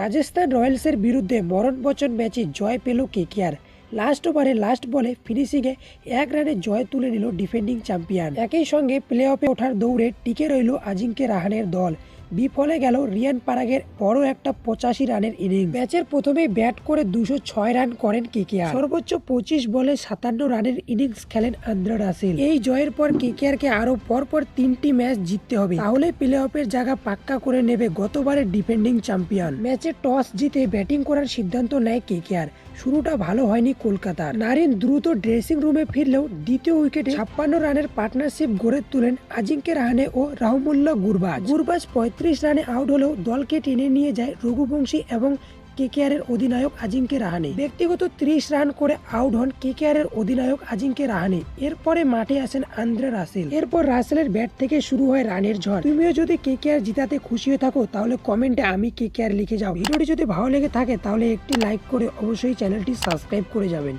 রাজস্থান রয়্যালসের বিরুদ্ধে মরণ বচন ম্যাচে জয় পেল কেকেআর। লাস্ট ওভারে লাস্ট বলে ফিনিশিংয়ে এক রানে জয় তুলে নিল ডিফেন্ডিং চ্যাম্পিয়ন। একই সঙ্গে প্লে অফে ওঠার দৌড়ে টিকে রইল আজিঙ্কে রাহানের দল। বিফলে গেল রিয়ান পারাগের বড় একটা পঁচাশি রানের ইনিংস। ম্যাচের প্রথমেই ব্যাট করে দুশো ছয় রান করেন কেকেআর। সর্বোচ্চ পঁচিশ বলে সাতান্ন রানের ইনিংস খেলেন আন্দ্রা রাসেল। এই জয়ের পর কেকেআর কে আরও পরপর তিনটি ম্যাচ জিততে হবে। তাহলে প্লে অফের জায়গা পাক্কা করে নেবে গতবারের ডিফেন্ডিং চ্যাম্পিয়ন। ম্যাচে টস জিতে ব্যাটিং করার সিদ্ধান্ত নেয় কেকেআর। শুরুটা ভালো হয়নি কলকাতার। নারিন দ্রুত ড্রেসিং রুমে ফিরলেও দ্বিতীয় উইকেটে ছাপ্পান্ন রানের পার্টনারশিপ গড়ে তুলেন আজিঙ্কে রাহানে ও রাহুমুল্লাহ গুরবাজ। গুরবাজ পঁয়ত্রিশ রানে আউট হলেও দলকে টেনে নিয়ে যায় রঘুবংশী এবং কেকেআর এর অধিনায়ক আজিঙ্কে রাহানে। ব্যক্তিগত ত্রিশ রান করে আউট হন কেকেআর এর অধিনায়ক আজিঙ্কে রাহানে। এরপরে মাঠে আসেন আন্দ্রে রাসেল। এরপর রাসেলের ব্যাট থেকে শুরু হয় রানের ঝড়। তুমিও যদি কেকেআর জিতাতে খুশি হয়ে থাকো, তাহলে কমেন্টে আমি কেকেআর লিখে যাও। ভিডিওটি যদি ভালো লেগে থাকে, তাহলে একটি লাইক করে অবশ্যই চ্যানেলটি সাবস্ক্রাইব করে যাবেন।